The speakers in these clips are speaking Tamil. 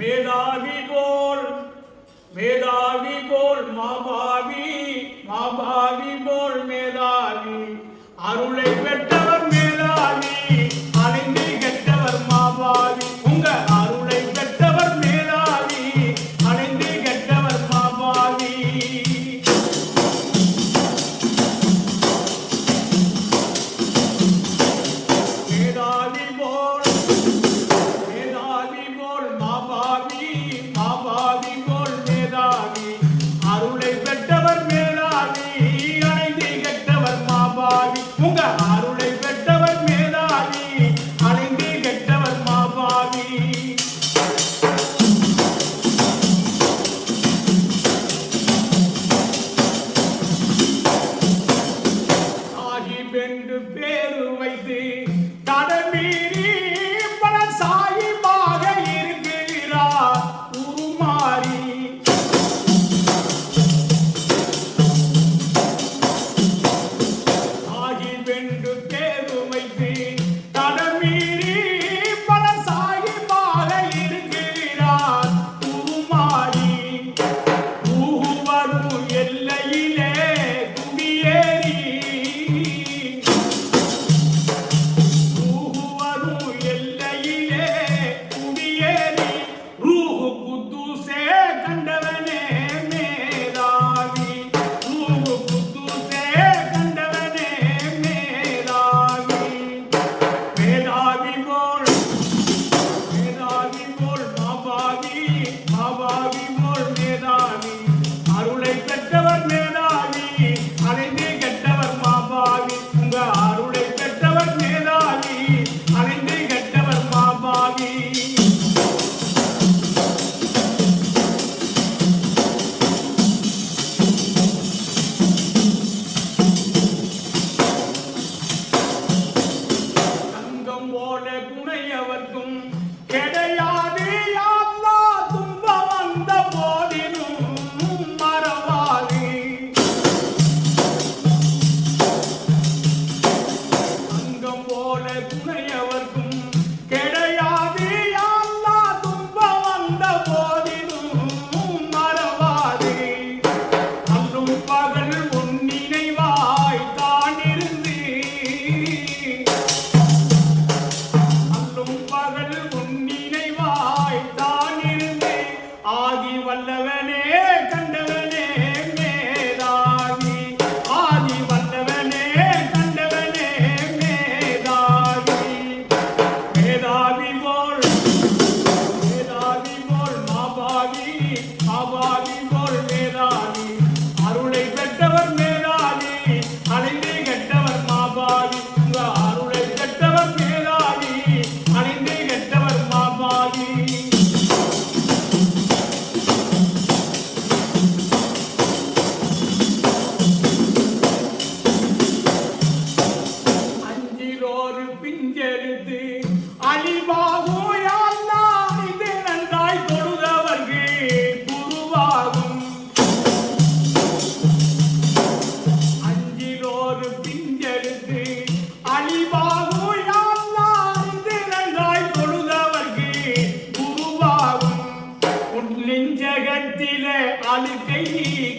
மேதாவி போல் மேதாவி போல் மாபாவி மாபாவி போல் மேதாவி. அருளை பெற்ற God. Happy Father.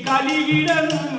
கலியிடனும்